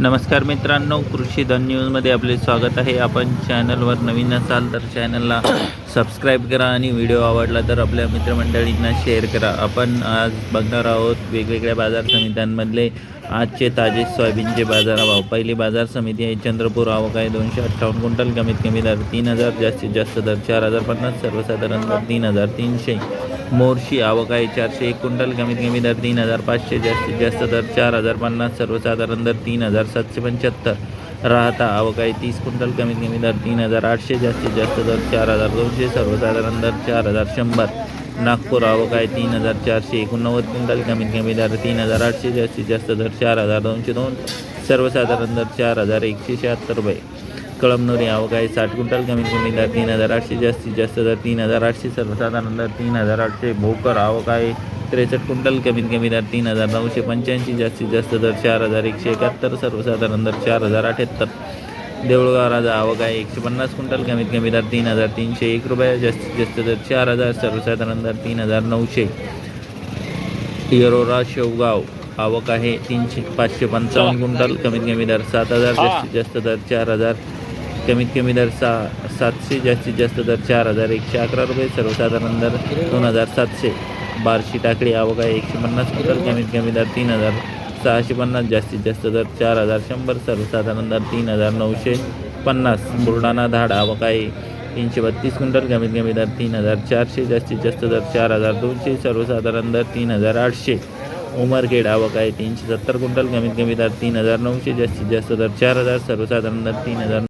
नमस्कार मित्रांनो कृषी धन न्यूजमध्ये आपले स्वागत आहे. आपण चॅनलवर नवीन असाल तर चॅनलला सबस्क्राईब करा आणि व्हिडिओ आवडला तर आपल्या मित्रमंडळींना शेअर करा. आपण आज बघणार आहोत वेगवेगळ्या बाजार समित्यांमधले आजचे ताजे सोयाबीनचे बाजारभाव पहिली बाजार समिती आहे चंद्रपूर. आवक आहे दोनशे अठ्ठावन्न क्विंटल. कमीत कमी दर तीन हजार जास्तीत जास्त दर चार हजार पन्नास सर्वसाधारण दर तीन हजार तीनशे. मोर्शी आवक आहे चारशे एक क्विंटल कमीत कमी दर तीन हजार पाचशे जास्तीत जास्त दर चार हजार पन्नास सर्वसाधारण दर तीन हजार सातशे पंच्याहत्तर. राहता आवक आहे तीस क्विंटल कमीत कमी दर तीन हजार आठशे जास्तीत जास्त दर चार हजार दोनशे सर्वसाधारण दर चार हजार शंभर. नागपूर आवक आहे तीन हजार चारशे एकोणनव्वद क्विंटल कमीत कमी दर तीन हजार आठशे जास्तीत जास्त दर चार हजार दोनशे दोन सर्वसाधारण दर चार हजार एकशे शहात्तर रुपये. कळमनुरी आवक आहे साठ क्विंटल कमीत कमी दर तीन हजार आठशे जास्तीत जास्त दर तीन हजार आठशे सर्वसाधारण दर तीन हजार आठशे भोकर आवक आहे त्रेसष्ट क्विंटल कमीत कमी दर तीन हजार नऊशे पंच्याऐंशी जास्तीत जास्त दर चार हजार एकशे एकाहत्तर सर्वसाधारण दर चार हजार अठ्याहत्तर. देऊळगाव राजा आवक आहे एकशे पन्नास क्विंटल कमीत कमी दर तीन हजार तीनशे एक रुपये जास्तीत जास्त दर चार हजार सर्वसाधारण दर तीन हजार नऊशे. येरोरा शेवगाव आवक आहे तीनशे पाचशे पंचावन्न क्विंटल कमीत कमी दर सात हजार जास्तीत जास्त दर चार हजार कमीत कमी दर सहा सातशे जास्तीत जास्त दर चार हजार एकशे अकरा रुपये सर्वसाधारण दर दोन हजार सातशे. बारशी टाकळी आवक आहे एकशे पन्नास क्विंटल कमीत कमी दर तीन हजार सहाशे पन्नास जास्तीत जास्त दर चार हजार शंभर सर्वसाधारण दर तीन हजार नऊशे पन्नास. बुलढाणा धाड आवक आहे तीनशे बत्तीस क्विंटल कमीत कमी दर तीन हजार चारशे जास्तीत जास्त दर चार हजार दोनशे सर्वसाधारण दर तीन हजार आठशे. उमरखेड आवक आहे तीनशे सत्तर क्विंटल कमीत कमी दर तीन हजार नऊशे जास्तीत जास्त दर चार हजार सर्वसाधारण दर तीन हजार